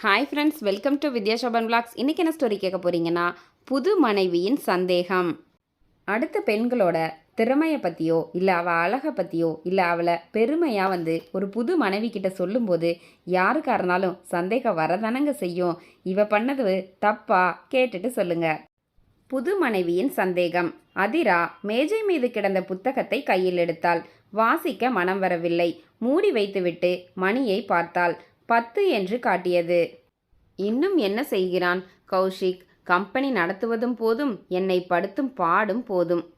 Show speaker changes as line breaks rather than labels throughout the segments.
Hi friends welcome to Vidyashobhan blogs இன்றைக்கி என்ன story கேட்க போகிறீங்கன்னா புது மனைவியின் சந்தேகம். அடுத்த பெண்களோட திறமையை பற்றியோ இல்லை அவள் அழகை பற்றியோ இல்லை அவளை பெருமையாக வந்து ஒரு புது மனைவி கிட்ட சொல்லும்போது யாருக்கா இருந்தாலும் சந்தேகம் வரதானங்க செய்யும். இவ பண்ணது தப்பா கேட்டுட்டு சொல்லுங்க. புது மனைவியின் சந்தேகம். அதிரா மேஜை மீது கிடந்த புத்தகத்தை கையில் எடுத்தாள். வாசிக்க மனம் வரவில்லை. மூடி வைத்துவிட்டு மணியை பார்த்தாள். பத்து என்று காட்டியது. இன்னும் என்ன செய்கிறான்? கௌஷிக் கம்பெனி நடத்துவதும் போதும் என்னை படுத்தும் பாடும் போதும்.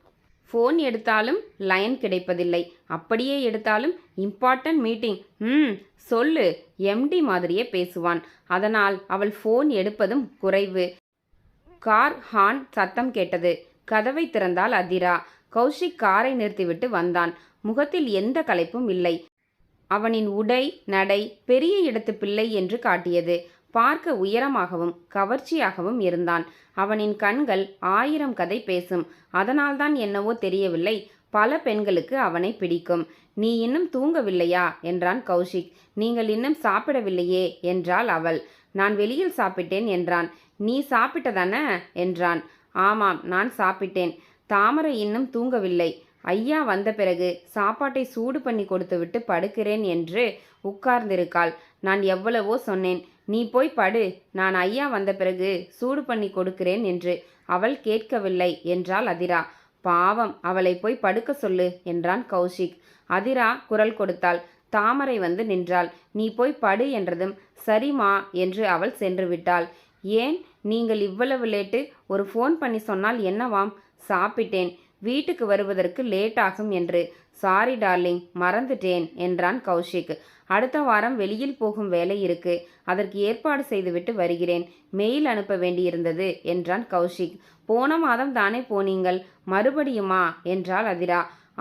ஃபோன் எடுத்தாலும் லைன் கிடைப்பதில்லை. அப்படியே எடுத்தாலும் இம்பார்ட்டன்ட் மீட்டிங் ம் சொல்லு எம்டி மாதிரியே பேசுவான். அதனால் அவள் ஃபோன் எடுப்பதும் குறைவு. கார் ஹான் சத்தம் கேட்டது. கதவை திறந்தால் அதிரா. கௌஷிக் காரை நிறுத்திவிட்டு வந்தான். முகத்தில் எந்த களைப்பும் இல்லை. அவனின் உடை நடை பெரிய இடத்து பிள்ளை என்று காட்டியது. பார்க்க உயரமாகவும் கவர்ச்சியாகவும் இருந்தான். அவனின் கண்கள் ஆயிரம் கதை பேசும். அதனால்தான் என்னவோ தெரியவில்லை. பல பெண்களுக்கு அவனை பிடிக்கும். நீ இன்னும் தூங்கவில்லையா? என்றான் கௌஷிக். நீங்கள் இன்னும் சாப்பிடவில்லையே? என்றாள் அவள். நான் வெளியில் சாப்பிட்டேன் என்றான். நீ சாப்பிட்டதான? என்றான். ஆமாம் நான் சாப்பிட்டேன். தாமரை இன்னும் தூங்கவில்லை. ஐயா வந்த பிறகு சாப்பாட்டை சூடு பண்ணி கொடுத்துவிட்டு படுக்கிறேன் என்று உட்கார்ந்திருக்காள். நான் எவ்வளவோ சொன்னேன். நீ போய் படு. நான் ஐயா வந்த பிறகு சூடு பண்ணி கொடுக்கிறேன் என்று அவள் கேட்கவில்லை என்றாள் அதிரா. பாவம் அவளை போய் படுக்க சொல்லு என்றான் கௌஷிக். அதிரா குரல் கொடுத்தாள். தாமரை வந்து நின்றாள். நீ போய் படு என்றதும் சரிமா என்று அவள் சென்று விட்டாள். ஏன்? நீங்கள் இவ்வளவு லேட்டு ஒரு ஃபோன் பண்ணி சொன்னால் என்னவாம்? சாப்பிட்டேன். வீட்டுக்கு வருவதற்கு லேட் ஆகும் என்று. சாரி டார்லிங் மறந்துட்டேன் என்றான் கௌஷிக். அடுத்த வாரம் வெளியில் போகும் வேலை இருக்கு. அதற்கு ஏற்பாடு செய்துவிட்டு வருகிறேன். மெயில் அனுப்ப வேண்டியிருந்தது என்றான் கௌஷிக். போன மாதம் தானே போனீங்கள்? மறுபடியுமா? என்றாள் அதிரா.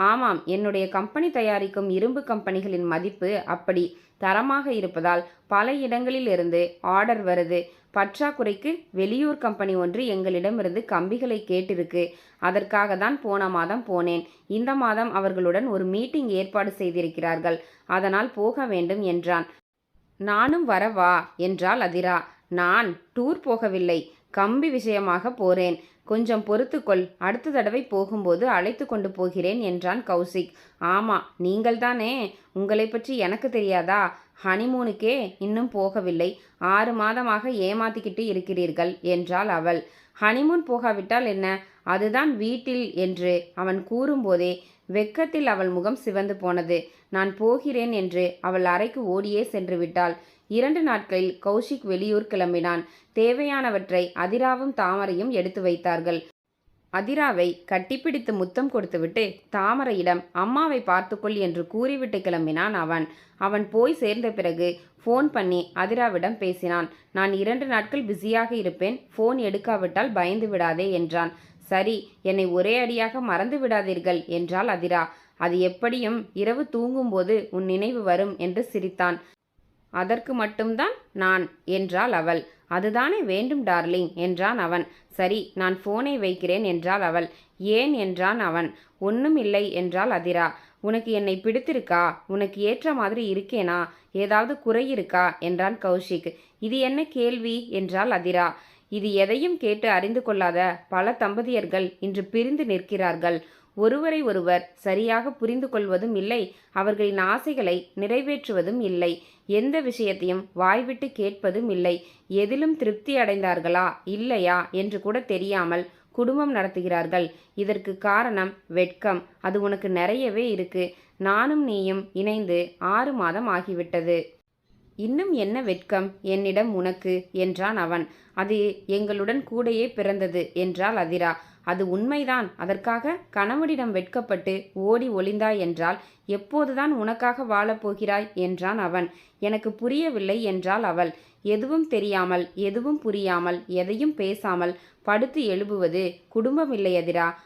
ஆமாம் என்னுடைய கம்பெனி தயாரிக்கும் இரும்பு கம்பெனிகளின் மதிப்பு அப்படி தரமாக இருப்பதால் பல இடங்களில் இருந்து ஆர்டர் வருது. பற்றாக்குறைக்கு வெளியூர் கம்பெனி ஒன்று எங்களிடமிருந்து கம்பிகளை கேட்டிருக்கு. அதற்காக தான் போன மாதம் போனேன். இந்த மாதம் அவர்களுடன் ஒரு மீட்டிங் ஏற்பாடு செய்திருக்கிறார்கள். அதனால் போக வேண்டும் என்றான். நானும் வரவா என்றாள் அதிரா. நான் டூர் போகவில்லை. கம்பி விஷயமாக போறேன். கொஞ்சம் பொறுத்துக்கொள். அடுத்த தடவை போகும்போது அழைத்து கொண்டு போகிறேன் என்றான் கௌசிக். ஆமா நீங்கள்தானே? உங்களை பற்றி எனக்கு தெரியாதா? ஹனிமூனுக்கே இன்னும் போகவில்லை. ஆறு மாதமாக ஏமாத்திக்கிட்டு இருக்கிறீர்கள் என்றாள் அவள். ஹனிமூன் போகாவிட்டால் என்ன? அதுதான் வீட்டில் என்று அவன் கூறும்போதே வெக்கத்தில் அவள் முகம் சிவந்து போனது. நான் போகிறேன் என்று அவள் அறைக்கு ஓடியே சென்று விட்டாள். இரண்டு நாட்களில் கௌஷிக் வெளியூர் கிளம்பினான். தேவையானவற்றை அதிராவும் தாமரையும் எடுத்து வைத்தார்கள். அதிராவை கட்டிப்பிடித்து முத்தம் கொடுத்துவிட்டு தாமரையிடம் அம்மாவை பார்த்துக்கொள் என்று கூறிவிட்டு கிளம்பினான் அவன். அவன் போய் சேர்ந்த பிறகு ஃபோன் பண்ணி அதிராவிடம் பேசினான். நான் இரண்டு நாட்கள் பிஸியாக இருப்பேன். ஃபோன் எடுக்காவிட்டால் பயந்து விடாதே என்றான். சரி என்னை ஒரே அடியாக மறந்து விடாதீர்கள் என்றாள் அதிரா. அது எப்படியும் இரவு தூங்கும்போது உன் நினைவு வரும் என்று சிரித்தான். அதற்கு மட்டும்தான் நான் என்றாள் அவள். அதுதானே வேண்டும் டார்லிங்? என்றான் அவன். சரி நான் ஃபோனை வைக்கிறேன் என்றாள் அவள். ஏன்? என்றான் அவன். ஒன்றும் இல்லை என்றாள் அதிரா. உனக்கு என்னை பிடித்திருக்கா? உனக்கு ஏற்ற மாதிரி இருக்கேனா? ஏதாவது குறை இருக்கா? என்றான் கௌஷிக். இது என்ன கேள்வி? என்றாள் அதிரா. இது எதையும் கேட்டு அறிந்து கொள்ளாத பல தம்பதியர்கள் இன்று பிரிந்து நிற்கிறார்கள். ஒருவரை ஒருவர் சரியாக புரிந்து கொள்வதும் இல்லை அவர்களின் ஆசைகளை நிறைவேற்றுவதும் இல்லை எந்த விஷயத்தையும் வாய்விட்டு கேட்பதும் இல்லை எதிலும் திருப்தி அடைந்தார்களா இல்லையா என்று கூட தெரியாமல் குடும்பம் நடத்துகிறார்கள். இதற்கு காரணம் வெட்கம். அது உனக்கு நிறையவே இருக்கு. நானும் நீயும் இணைந்து ஆறு மாதம் ஆகிவிட்டது. இன்னும் என்ன வெட்கம்? என்னிடம் உனக்கு என்றான் அவன். அது எங்களுடன் கூடையே பிறந்தது என்றாள் அதிரா. அது உண்மைதான். அதற்காக கணவனிடம் வெட்கப்பட்டு ஓடி ஒளிந்தாய் என்றால் எப்போதுதான் உனக்காக வாழப்போகிறாய் என்றான் அவன். எனக்கு புரியவில்லை என்றாள் அவள். எதுவும் தெரியாமல் எதுவும் புரியாமல் எதையும் பேசாமல் படுத்து எழுபுவது குடும்பம் இல்லை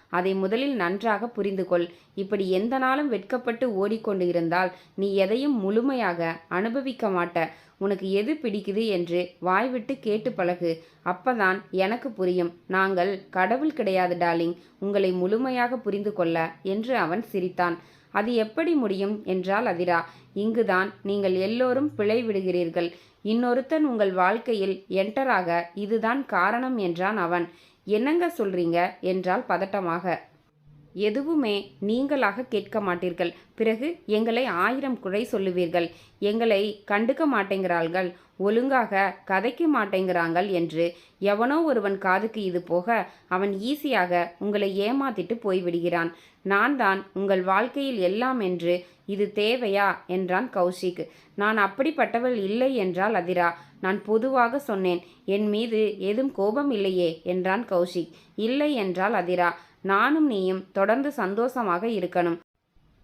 அதை முதலில் நன்றாக புரிந்து கொள் இப்படி எந்த நாளும் வெட்கப்பட்டு ஓடிக்கொண்டு இருந்தால் நீ எதையும் முழுமையாக அனுபவிக்க மாட்ட. உனக்கு எது பிடிக்குது என்று வாய்விட்டு கேட்டு பழகு. அப்பதான் எனக்கு புரியும். நாங்கள் கடவுள் கிடையாது டார்லிங். உங்களை முழுமையாக புரிந்து கொள்ள என்று அவன் சிரித்தான். அது எப்படி முடியும் என்றால் அதிரா. இங்குதான் நீங்கள் எல்லோரும் பிழை விடுகிறீர்கள் இன்னொருத்தன் உங்கள் வாழ்க்கையில் என்டராக இதுதான் காரணம் என்றான் அவன். என்னங்க சொல்றீங்க? என்றால் பதட்டமாக. எதுவுமே நீங்களாக கேட்க மாட்டீர்கள். பிறகு எங்களை ஆயிரம் குறை சொல்லுவீர்கள். எங்களை கண்டுக்க மாட்டேங்கிறார்கள். ஒழுங்காக கதைக்க மாட்டேங்கிறாங்கள் என்று எவனோ ஒருவன் காதுக்கு இது போக அவன் ஈஸியாக உங்களை ஏமாத்திட்டு போய்விடுகிறான். நான் தான் உங்கள் வாழ்க்கையில் எல்லாம் என்று இது தேவையா? என்றான் கௌஷிக் நான் அப்படிப்பட்டவள் இல்லை என்றால் அதிரா. நான் பொதுவாக சொன்னேன் என் மீது ஏதும் கோபம் இல்லையே என்றான் கௌஷிக் இல்லை என்றால் அதிரா. நானும் நீயும் தொடர்ந்து சந்தோஷமாக இருக்கணும்.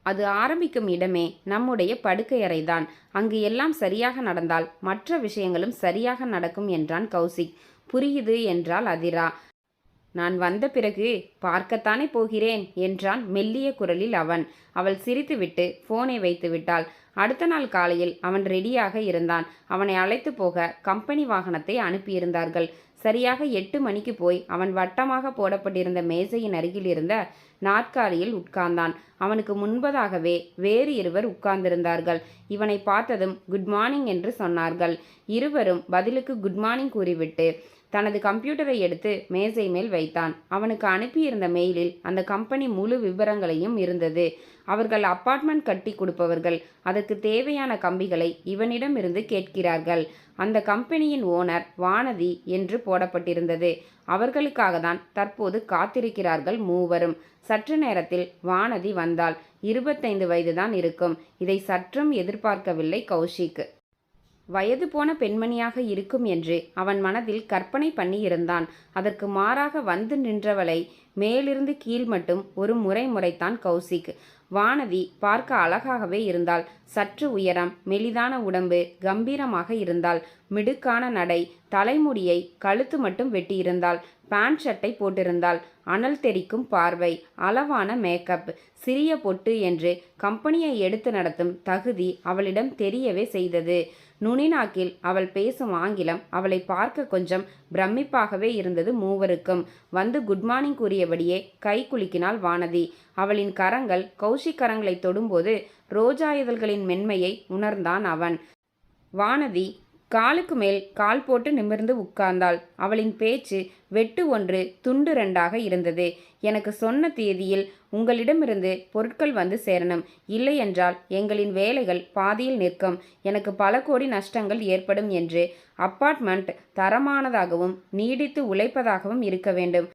அது ஆரம்பிக்கும் இடமே நம்முடைய படுக்கையறைதான். அங்கு எல்லாம் சரியாக நடந்தால் மற்ற விஷயங்களும் சரியாக நடக்கும் என்றான் கௌசிக். புரியுது என்றாள் அதிரா. நான் வந்த பிறகு பார்க்கத்தானே போகிறேன் என்றான் மெல்லிய குரலில் அவன். அவள் சிரித்துவிட்டு போனை வைத்து விட்டாள் அடுத்த நாள் காலையில் அவன் ரெடியாக இருந்தான். அவனை அழைத்து போக கம்பெனி வாகனத்தை அனுப்பியிருந்தார்கள். சரியாக எட்டு மணிக்கு போய் அவன் வட்டமாக போடப்பட்டிருந்த மேசையின் அருகில் இருந்த நாற்காலியில் உட்கார்ந்தான். அவனுக்கு முன்பதாகவே வேறு இருவர் உட்கார்ந்திருந்தார்கள். இவனை பார்த்ததும் குட் மார்னிங் என்று சொன்னார்கள். இருவரும் பதிலுக்கு குட் மார்னிங் கூறிவிட்டு தனது கம்ப்யூட்டரை எடுத்து மேசை மேல் வைத்தான். அவனுக்கு அனுப்பியிருந்த மெயிலில் அந்த கம்பெனி முழு விவரங்களையும் இருந்தது. அவர்கள் அப்பார்ட்மெண்ட் கட்டி கொடுப்பவர்கள். அதற்கு தேவையான கம்பிகளை இவனிடமிருந்து கேட்கிறார்கள். அந்த கம்பெனியின் ஓனர் வானதி என்று போடப்பட்டிருந்தது. அவர்களுக்காக தான் தற்போது காத்திருக்கிறார்கள் மூவரும். சற்று நேரத்தில் வானதி வந்தாள். இருபத்தைந்து வயதுதான் இருக்கும். இதை சற்றும் எதிர்பார்க்கவில்லை கௌஷிக். வயது போன பெண்மணியாக இருக்கும் என்று அவன் மனதில் கற்பனை பண்ணியிருந்தான். அதற்கு மாறாக வந்து நின்றவளை மேலிருந்து கீழ் மட்டும் ஒரு முறை முறைத்தான் கௌசிக். வானதி பார்க்க அழகாகவே இருந்தாள். சற்று உயரம் மெலிதான உடம்பு கம்பீரமாக இருந்தாள். மிடுக்கான நடை தலைமுடியை கழுத்து மட்டும் வெட்டியிருந்தாள். பேண்ட் ஷர்ட்டை போட்டிருந்தாள். அனல் தெரிக்கும் பார்வை அளவான மேக்கப் சிறிய பொட்டு என்று கம்பெனியை எடுத்து நடத்தும் தகுதி அவளிடம் தெரியவே செய்தது. நுனிநாக்கில் அவள் பேசும் ஆங்கிலம் அவளை பார்க்க கொஞ்சம் பிரமிப்பாகவே இருந்தது மூவருக்கும். வந்து குட் மார்னிங் கூறியபடியே கை குலுக்கினாள் வானதி. அவளின் கரங்கள் கௌஷிக் கரங்களை தொடும்போது ரோஜா இதழ்களின் மென்மையை உணர்ந்தான் அவன். வானதி காலுக்கு மேல் கால் போட்டு நிமிர்ந்து உட்கார்ந்தாள். அவளின் பேச்சு வெட்டு ஒன்று துண்டு ரெண்டாக இருந்தது. எனக்கு சொன்ன தேதியில் உங்களிடமிருந்து பொருட்கள் வந்து சேரணும். இல்லையென்றால் எங்களின் வேலைகள் பாதியில் நிற்கும். எனக்கு பல கோடி நஷ்டங்கள் ஏற்படும் என்று அப்பார்ட்மெண்ட் தரமானதாகவும் நீடித்து உழைப்பதாகவும் இருக்க வேண்டும்.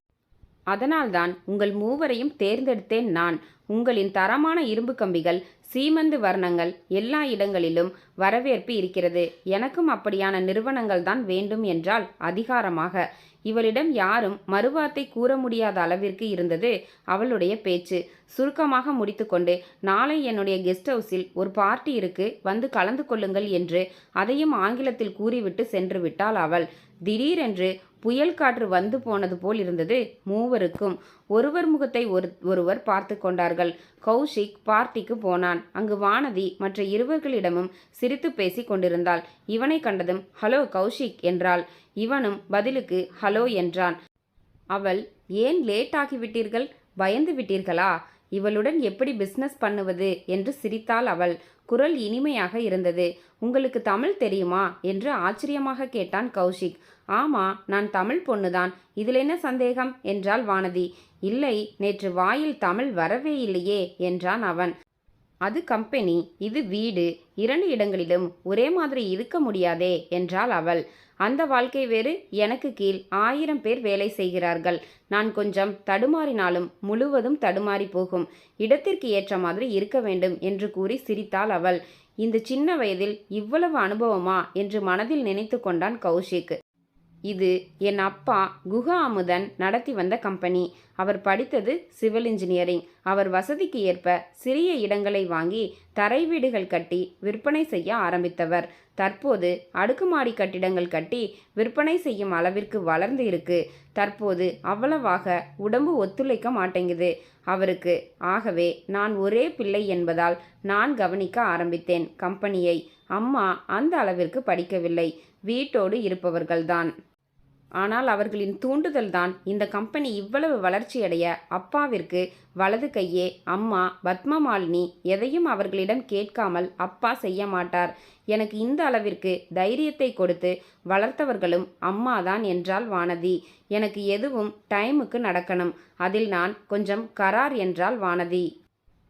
அதனால்தான் உங்கள் மூவரையும் தேர்ந்தெடுத்தேன் நான். உங்களின் தரமான இரும்பு கம்பிகள் சீமந்து வர்ணங்கள் எல்லா இடங்களிலும் வரவேற்பு இருக்கிறது. எனக்கும் அப்படியான நிறுவனங்கள் தான் வேண்டும் என்றால் அதிகாரமாக. இவளிடம் யாரும் மறுவார்த்தை கூற முடியாத அளவிற்கு இருந்தது அவளுடைய பேச்சு. சுருக்கமாக முடித்துக்கொண்டு நாளை என்னுடைய கெஸ்ட் ஹவுஸில் ஒரு பார்ட்டி இருக்கு வந்து கலந்து கொள்ளுங்கள் என்று அதையும் ஆங்கிலத்தில் கூறிவிட்டு சென்று விட்டாள் அவள். திடீரென்று புயல் காற்று வந்து போனது போல் இருந்தது மூவருக்கும். ஒருவர் முகத்தை ஒரு ஒருவர் பார்த்து கொண்டார்கள். கௌஷிக் பார்ட்டிக்கு போனான். அங்கு வானதி மற்ற இருவர்களிடமும் சிரித்து பேசி கொண்டிருந்தாள். இவனை கண்டதும் ஹலோ கௌஷிக் என்றாள். இவனும் பதிலுக்கு ஹலோ என்றான். அவள் ஏன் லேட் ஆகிவிட்டீர்கள்? பயந்து விட்டீர்களா? இவளுடன் எப்படி பிஸ்னஸ் பண்ணுவது? என்று சிரித்தாள் அவள். குரல் இனிமையாக இருந்தது. உங்களுக்கு தமிழ் தெரியுமா? என்று ஆச்சரியமாக கேட்டான் கௌஷிக். ஆமா நான் தமிழ் பொண்ணுதான். இதில் என்ன சந்தேகம்? என்றாள் வானதி. இல்லை நேற்று வாயில் தமிழ் வரவே இல்லையே என்றான் அவன். அது கம்பெனி இது வீடு இரண்டு இடங்களிலும் ஒரே மாதிரி இருக்க முடியாதே என்றாள் அவள். அந்த வாழ்க்கை வேறு. எனக்கு கீழ் ஆயிரம் பேர் வேலை செய்கிறார்கள். நான் கொஞ்சம் தடுமாறினாலும் முழுவதும் தடுமாறி போகும். இடத்திற்கு ஏற்ற மாதிரி இருக்க வேண்டும் என்று கூறி சிரித்தாள் அவள். இந்த சின்ன வயதில் இவ்வளவு அனுபவமா? என்று மனதில் நினைத்து கொண்டான் கௌஷிக். இது என் அப்பா குஹா அமுதன் நடத்தி வந்த கம்பெனி. அவர் படித்தது சிவில் இன்ஜினியரிங். அவர் வசதிக்கு ஏற்ப சிறிய இடங்களை வாங்கி தரை வீடுகள் கட்டி விற்பனை செய்ய ஆரம்பித்தவர். தற்போது அடுக்குமாடி கட்டிடங்கள் கட்டி விற்பனை செய்யும் அளவிற்கு வளர்ந்து இருக்கு. தற்போது அவ்வளவாக உடம்பு ஒத்துழைக்க மாட்டேங்குது. அவருக்கு ஆகவே நான் ஒரே பிள்ளை என்பதால் நான் கவனிக்க ஆரம்பித்தேன். கம்பெனியை அம்மா அந்த அளவிற்கு படிக்கவில்லை. வீட்டோடு இருப்பவர்கள்தான். ஆனால் அவர்களின் தூண்டுதல்தான் இந்த கம்பெனி இவ்வளவு வளர்ச்சியடைய அப்பாவிற்கு வலது கையே அம்மா பத்மமாலினி எதையும் அவர்களிடம் கேட்காமல் அப்பா செய்ய மாட்டார். எனக்கு இந்த அளவிற்கு தைரியத்தை கொடுத்து வளர்த்தவர்களும் அம்மாதான் என்றால் வானதி. எனக்கு எதுவும் டைமுக்கு நடக்கணும். அதில் நான் கொஞ்சம் கரார் என்றால் வானதி.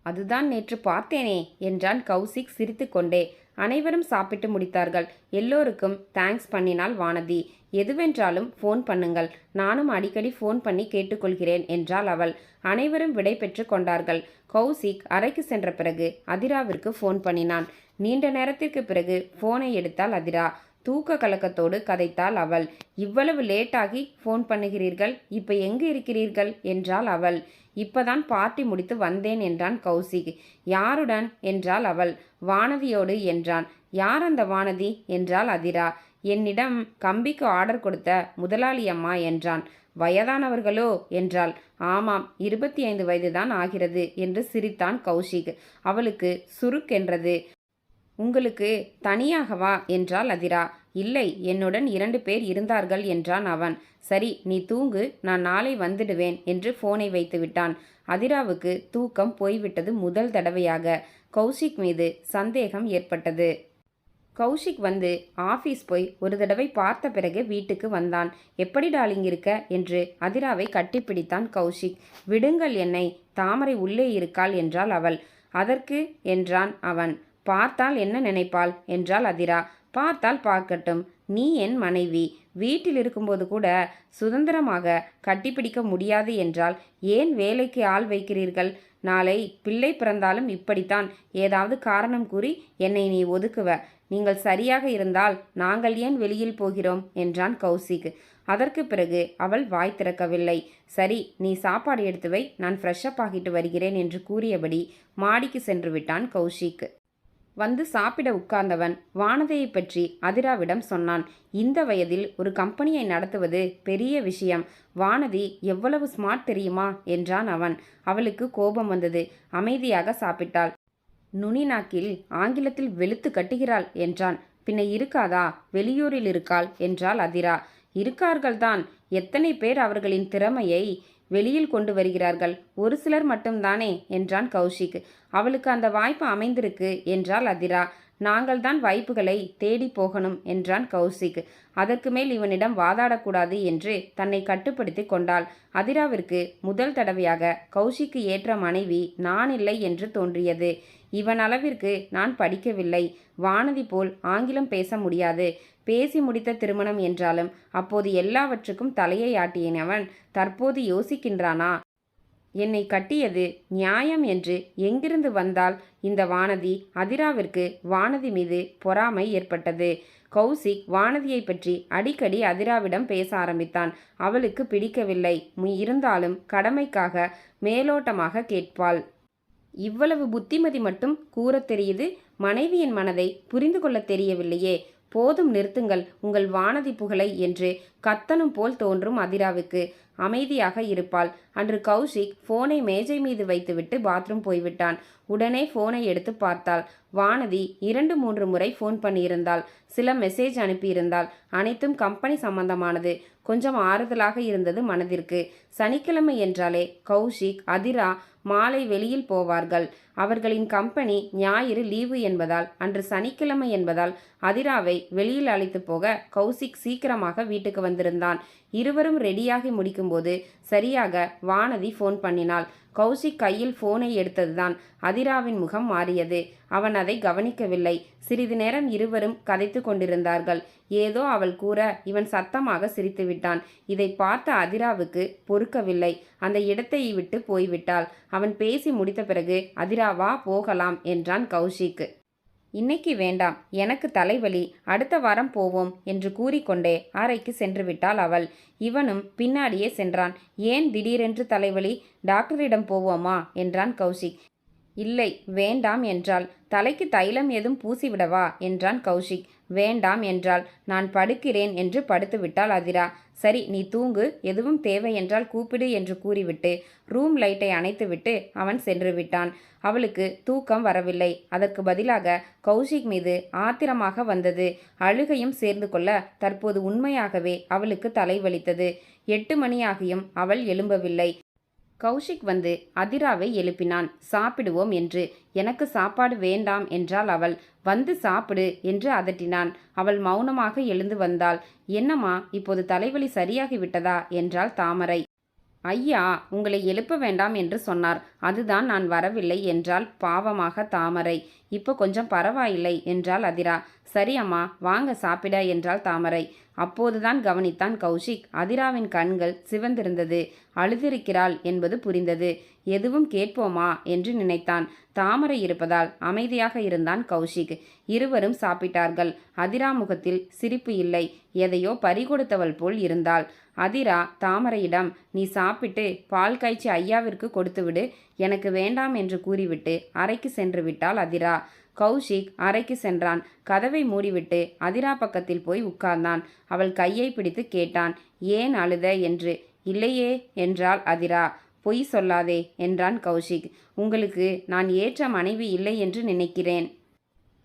அதுதான் நேற்று பார்த்தேனே என்றான் கௌசிக் சிரித்துக்கொண்டே. அனைவரும் சாப்பிட்டு முடித்தார்கள். எல்லோருக்கும் தேங்க்ஸ் பண்ணினாள் வானதி. எதுவென்றாலும் ஃபோன் பண்ணுங்கள். நானும் அடிக்கடி ஃபோன் பண்ணி கேட்டுக்கொள்கிறேன் என்றாள் அவள். அனைவரும் விடை பெற்று கொண்டார்கள். கௌசிக் அறைக்கு சென்ற பிறகு அதிராவிற்கு ஃபோன் பண்ணினான். நீண்ட நேரத்திற்கு பிறகு ஃபோனை எடுத்தாள் அதிரா. தூக்க கலக்கத்தோடு கதைத்தாள் அவள். இவ்வளவு லேட்டாகி ஃபோன் பண்ணுகிறீர்கள்? இப்போ எங்கு இருக்கிறீர்கள்? என்றாள் அவள். இப்பதான் பார்ட்டி முடித்து வந்தேன் என்றான் கௌசிக். யாருடன்? என்றாள் அவள். வானதியோடு என்றான். யார் அந்த வானதி? என்றாள் அதிரா. என்னிடம் கம்பிக்கு ஆர்டர் கொடுத்த முதலாளி அம்மா என்றான். வயதானவர்களோ என்றாள். ஆமாம் இருபத்தி ஐந்து வயதுதான் ஆகிறது என்று சிரித்தான் கௌஷிக். அவளுக்கு சுருக்கென்றது உங்களுக்கு தனியாகவா என்றாள் அதிரா. இல்லை என்னுடன் இரண்டு பேர் இருந்தார்கள் என்றான் அவன். சரி நீ தூங்கு நான் நாளை வந்துடுவேன் என்று போனை வைத்து விட்டான். அதிராவுக்கு தூக்கம் போய்விட்டது முதல் தடவையாக. கௌஷிக் மீது சந்தேகம் ஏற்பட்டது. கௌஷிக் வந்து ஆஃபீஸ் போய் ஒரு தடவை பார்த்த பிறகு வீட்டுக்கு வந்தான். எப்படி டாலிங் இருக்க? என்று அதிராவை கட்டிப்பிடித்தான் கௌஷிக். விடுங்கள் என்னை தாமரை உள்ளே இருக்காள் என்றாள் அவள். அதற்கு? என்றான் அவன். பார்த்தால் என்ன நினைப்பாள்? என்றாள் அதிரா. பார்த்தால் பார்க்கட்டும். நீ என் மனைவி. வீட்டில் இருக்கும்போது கூட சுதந்திரமாக கட்டிப்பிடிக்க முடியாது என்றால் ஏன் வேலைக்கு ஆள் வைக்கிறீர்கள்? நாளை பிள்ளை பிறந்தாலும் இப்படித்தான். ஏதாவது காரணம் கூறி என்னை நீ ஒதுக்குவ. நீங்கள் சரியாக இருந்தால் நாங்கள் ஏன் வெளியில் போகிறோம்? என்றான் கௌசிக். அதற்கு பிறகு அவள் வாய் திறக்கவில்லை. சரி நீ சாப்பாடு எடுத்து வை நான் ஃப்ரெஷ்அப் ஆகிட்டு வருகிறேன் என்று கூறியபடி மாடிக்கு சென்று விட்டான் கௌஷிக் வந்து சாப்பிட உட்கார்ந்தவன் வானதியை பற்றி அதிராவிடம் சொன்னான். இந்த வயதில் ஒரு கம்பெனியை நடத்துவது பெரிய விஷயம். வானதி எவ்வளவு ஸ்மார்ட் தெரியுமா? என்றான் அவன். அவளுக்கு கோபம் வந்தது. அமைதியாக சாப்பிட்டாள். நுனி நாக்கில் ஆங்கிலத்தில் வெளுத்து கட்டுகிறாள் என்றான். பின்ன இருக்காதா? வெளியூரில் இருக்காள் என்றாள் அதிரா. இருக்கார்கள்தான். எத்தனை பேர் அவர்களின் திறமையை வெளியில் கொண்டு வருகிறார்கள்? ஒரு சிலர் மட்டும்தானே என்றான் கௌஷிக். அவளுக்கு அந்த வாய்ப்பு அமைந்திருக்கு என்றாள் அதிரா. நாங்கள் தான் வாய்ப்புகளை தேடி போகணும் என்றான் கௌசிக் அதற்கு மேல் இவனிடம் வாதாடக்கூடாது என்று தன்னை கட்டுப்படுத்தி கொண்டாள். அதிராவிற்கு முதல் தடவையாக கௌஷிக்கு ஏற்ற மனைவி நான் இல்லை என்று தோன்றியது. இவன் அளவிற்கு நான் படிக்கவில்லை. வானதி போல் ஆங்கிலம் பேச முடியாது. பேசி முடித்த திருமணம் என்றாலும் அப்போது எல்லாவற்றுக்கும் தலையை ஆட்டியனவன் தற்போது யோசிக்கின்றானா? என்னை கட்டியது நியாயம் என்று எங்கிருந்து வந்தால் இந்த வானதி அதிராவிற்கு வானதி மீது பொறாமை ஏற்பட்டது. கௌசிக் வானதியை பற்றி அடிக்கடி அதிராவிடம் பேச ஆரம்பித்தான். அவளுக்கு பிடிக்கவில்லை. இருந்தாலும் கடமைக்காக மேலோட்டமாக கேட்பாள். இவ்வளவு புத்திமதி மட்டும் கூறத் தெரியுது. மனைவியின் மனதை புரிந்து கொள்ளத் தெரியவில்லையே. போதும் நிறுத்துங்கள் உங்கள் வானதி புகழை என்று கத்தனும் போல் தோன்றும் அதிராவுக்கு. அமைதியாக இருப்பாள். அன்று கௌஷிக் போனை மேஜை மீது வைத்துவிட்டு பாத்ரூம் போய்விட்டான். உடனே போனை எடுத்து பார்த்தாள். வானதி இரண்டு மூன்று முறை ஃபோன் பண்ணியிருந்தாள். சில மெசேஜ் அனுப்பியிருந்தாள். அனைத்தும் கம்பெனி சம்பந்தமானது. கொஞ்சம் ஆறுதலாக இருந்தது மனதிற்கு. சனிக்கிழமை என்றாலே கௌஷிக் அதிரா மாலை வெளியில் போவார்கள். அவர்களின் கம்பெனி ஞாயிறு லீவு என்பதால் அன்று சனிக்கிழமை என்பதால் அதிராவை வெளியில் அழைத்து போக கௌசிக் சீக்கிரமாக வீட்டுக்கு வந்திருந்தான். இருவரும் ரெடியாகி முடிக்கும் இருக்கும்போது சரியாக வானதி ஃபோன் பண்ணினாள். கௌசிக் கையில் ஃபோனை எடுத்ததுதான் அதிராவின் முகம் மாறியது. அவன் அதை கவனிக்கவில்லை. சிறிது நேரம் இருவரும் கதைத்து கொண்டிருந்தார்கள். ஏதோ அவள் கூற இவன் சத்தமாக சிரித்துவிட்டான் இதை பார்த்த அதிராவுக்கு பொறுக்கவில்லை. அந்த இடத்தை விட்டு போய்விட்டாள். அவன் பேசி முடித்த பிறகு அதிராவா போகலாம் என்றான் கௌஷிக் இன்னைக்கு வேண்டாம் எனக்கு தலைவலி அடுத்த வாரம் போவோம் என்று கூறிக்கொண்டே அறைக்கு சென்று விட்டாள் அவள். இவனும் பின்னாடியே சென்றான். ஏன் திடீரென்று தலைவலி? டாக்டரிடம் போவோமா? என்றான் கௌஷிக். இல்லை வேண்டாம் என்றால் தலைக்கு தைலம் ஏதும் பூசிவிடவா? என்றான் கௌஷிக். வேண்டாம் என்றாள். நான் படுக்கிறேன் என்று படுத்துவிட்டாள் அதிரா. சரி நீ தூங்கு. எதுவும் தேவை என்றால் கூப்பிடு என்று கூறிவிட்டு ரூம் லைட்டை அணைத்துவிட்டு அவன் சென்று விட்டான். அவளுக்கு தூக்கம் வரவில்லை. அதற்கு பதிலாக கௌஷிக் மீது ஆத்திரமாக வந்தது. அழுகையும் சேர்ந்து கொள்ள தற்போது உண்மையாகவே அவளுக்கு தலைவலித்தது. எட்டு மணியாகியும் அவள் எழும்பவில்லை. கௌஷிக் வந்து அதிராவை எழுப்பினான். சாப்பிடுவோம் என்று. எனக்கு சாப்பாடு வேண்டாம் என்றாள் அவள். வந்து சாப்பிடு என்று அதட்டினான். அவள் மௌனமாக எழுந்து வந்தாள். என்னம்மா இப்போது தலைவலி சரியாகி விட்டதா? என்றாள் தாமரை. ஐயா உங்களை எழுப்ப வேண்டாம் என்று சொன்னார். அதுதான் நான் வரவில்லை என்றால் பாவமாக தாமரை. இப்போ கொஞ்சம் பரவாயில்லை என்றால் அதிரா. சரி அம்மா வாங்க சாப்பிட என்றாள் தாமரை. அப்போதுதான் கவனித்தான் கௌஷிக். அதிராவின் கண்கள் சிவந்திருந்தது. அழுதிருக்கிறாள் என்பது புரிந்தது. எதுவும் கேட்போமா? என்று நினைத்தான். தாமரை இருப்பதால் அமைதியாக இருந்தான் கௌஷிக். இருவரும் சாப்பிட்டார்கள். அதிரா முகத்தில் சிரிப்பு இல்லை. எதையோ பறிகொடுத்தவள் போல் இருந்தாள். அதிரா தாமரையிடம் நீ சாப்பிட்டு பால் காய்ச்சி ஐயாவிற்கு கொடுத்துவிடு. எனக்கு வேண்டாம் என்று கூறிவிட்டு அறைக்கு சென்று விட்டாள் அதிரா. கௌஷிக் அறைக்கு சென்றான். கதவை மூடிவிட்டு அதிரா பக்கத்தில் போய் உட்கார்ந்தான். அவள் கையை பிடித்து கேட்டான் ஏன் அழுத? என்று. இல்லையே என்றாள் அதிரா. பொய் சொல்லாதே என்றான் கௌஷிக். உங்களுக்கு நான் ஏற்ற மனைவி இல்லை என்று நினைக்கிறேன்.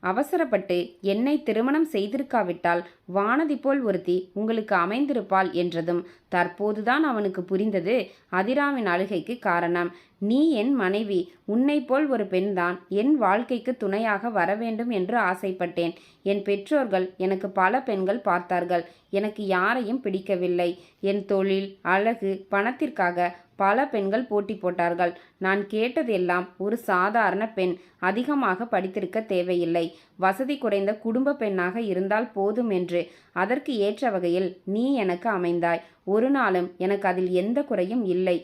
அவசரப்பட்டு என்னை திருமணம் செய்திருக்காவிட்டால் வானதி போல் ஒருத்தி உங்களுக்கு அமைந்திருப்பாள் என்றதும் தற்போதுதான் அவனுக்கு புரிந்தது அதிராவின் அழுகைக்கு காரணம். நீ என் மனைவி உன்னை போல் ஒரு பெண்தான் என் வாழ்க்கைக்கு துணையாக வர வேண்டும் என்று ஆசைப்பட்டேன். என் பெற்றோர்கள் எனக்கு பல பெண்கள் பார்த்தார்கள். எனக்கு யாரையும் பிடிக்கவில்லை. என் தொழில் அழகு பணத்திற்காக பல பெண்கள் போட்டி போட்டார்கள். நான் கேட்டதெல்லாம் ஒரு சாதாரண பெண் அதிகமாக படித்திருக்க தேவையில்லை. வசதி குறைந்த குடும்ப பெண்ணாக இருந்தால் போதும் என்று. அதற்கு ஏற்ற வகையில் நீ எனக்கு அமைந்தாய். ஒரு நாளும் எனக்கு அதில் எந்த குறையும் இல்லை.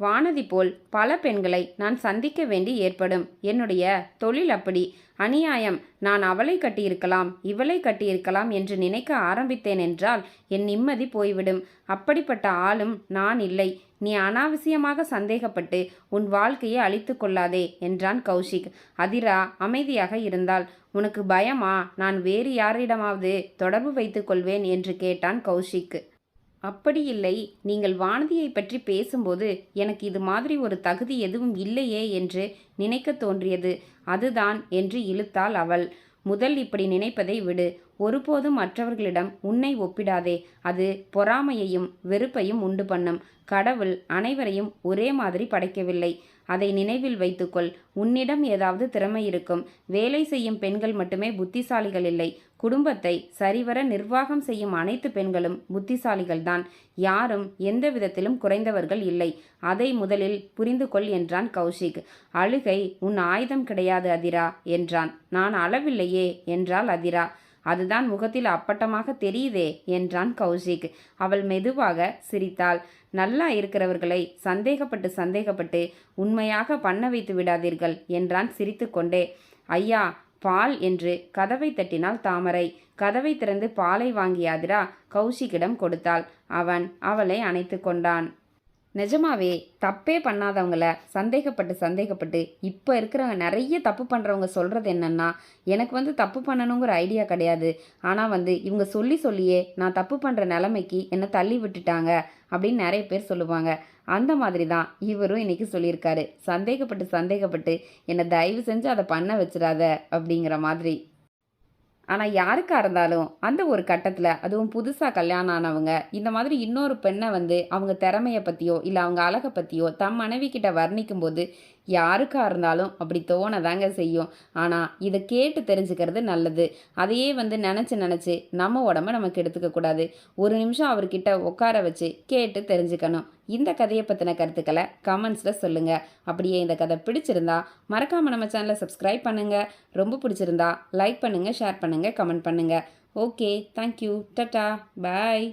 வானதி போல் பல பெண்களை நான் சந்திக்க வேண்டி ஏற்படும். என்னுடைய தொழில் அப்படி. அநியாயம். நான் அவளை கட்டியிருக்கலாம் இவளை கட்டியிருக்கலாம் என்று நினைக்க ஆரம்பித்தேன் என்றால் என் நிம்மதி போய்விடும். அப்படிப்பட்ட ஆளும் நான் இல்லை. நீ அனாவசியமாக சந்தேகப்பட்டு உன் வாழ்க்கையை அழித்து கொள்ளாதே என்றான் கௌஷிக். அதிரா அமைதியாக இருந்தால் உனக்கு பயமா? நான் வேறு யாரிடமாவது தொடர்பு வைத்துக் கொள்வேன் என்று கேட்டான் கௌஷிக். அப்படி இல்லை. நீங்கள் வானதியை பற்றி பேசும்போது எனக்கு இது மாதிரி ஒரு தகுதி எதுவும் இல்லையே என்று நினைக்க தோன்றியது. அதுதான் என்று இழுத்தாள் அவள். முதல் இப்படி நினைப்பதை விடு. ஒருபோதும் மற்றவர்களிடம் உன்னை ஒப்பிடாதே. அது பொறாமையையும் வெறுப்பையும் உண்டு பண்ணும். கடவுள் அனைவரையும் ஒரே மாதிரி படைக்கவில்லை. அதை நினைவில் வைத்துக்கொள். உன்னிடம் ஏதாவது திறமை இருக்கும். வேலை செய்யும் பெண்கள் மட்டுமே புத்திசாலிகள் இல்லை. குடும்பத்தை சரிவர நிர்வாகம் செய்யும் அனைத்து பெண்களும் புத்திசாலிகள்தான் யாரும் எந்த விதத்திலும் குறைந்தவர்கள் இல்லை. அதை முதலில் புரிந்து கொள் என்றான் கௌஷிக். அழுகை உன் ஆயுதம் கிடையாது அதிரா என்றான். நான் அளவில்லையே என்றாள் அதிரா. அதுதான் முகத்தில் அப்பட்டமாக தெரியுதே என்றான் கௌஷிக் அவள் மெதுவாக சிரித்தாள். நல்லா இருக்கிறவர்களை சந்தேகப்பட்டு சந்தேகப்பட்டு உண்மையாக பண்ண வைத்து விடாதீர்கள் என்றான் சிரித்துக்கொண்டே. ஐயா பால் என்று கதவை தட்டினாள் தாமரை. கதவை திறந்து பாலை வாங்கியாதிரா கௌஷிக்கிடம் கொடுத்தாள். அவன் அவளை அணைத்து கொண்டான் நிஜமாவே தப்பே பண்ணாதவங்கள சந்தேகப்பட்டு சந்தேகப்பட்டு இப்போ இருக்கிறவங்க நிறைய தப்பு பண்ணுறவங்க சொல்கிறது என்னென்னா எனக்கு வந்து தப்பு பண்ணணுங்கிற ஐடியா கிடையாது. ஆனால் வந்து இவங்க சொல்லி சொல்லியே நான் தப்பு பண்ணுற நிலைமைக்கு என்னை தள்ளி விட்டுட்டாங்க அப்படின்னு நிறைய பேர் சொல்லுவாங்க. அந்த மாதிரி தான் இவரும் இன்றைக்கி சொல்லியிருக்காரு. சந்தேகப்பட்டு சந்தேகப்பட்டு என்னை தயவு செஞ்சு அதை பண்ண வச்சிடாத அப்படிங்கிற மாதிரி. ஆனால் யாருக்காக இருந்தாலும் அந்த ஒரு கட்டத்தில் அதுவும் புதுசாக கல்யாணம் ஆனவங்க இந்த மாதிரி இன்னொரு பெண்ணை வந்து அவங்க திறமையை பற்றியோ இல்லை அவங்க அழகை பற்றியோ தம் மனைவி கிட்ட வர்ணிக்கும் போது யாருக்காக இருந்தாலும் அப்படி தோணதாங்க செய்யும். ஆனால் இதை கேட்டு தெரிஞ்சுக்கிறது நல்லது. அதையே வந்து நினச்சி நினச்சி நம்ம உடம்ப நமக்கு எடுத்துக்கக்கூடாது ஒரு நிமிஷம் அவர்கிட்ட உட்கார வச்சு கேட்டு தெரிஞ்சுக்கணும். இந்த கதையை பற்றின கருத்துக்களை கமெண்ட்ஸில் சொல்லுங்கள் அப்படியே இந்த கதை பிடிச்சிருந்தா மறக்காமல் நம்ம சேனலை சப்ஸ்கிரைப் பண்ணுங்கள் ரொம்ப பிடிச்சிருந்தா லைக் பண்ணுங்கள் ஷேர் பண்ணுங்கள் கமெண்ட் பண்ணுங்கள் ஓகே தேங்க்யூ டட்டா பாய்.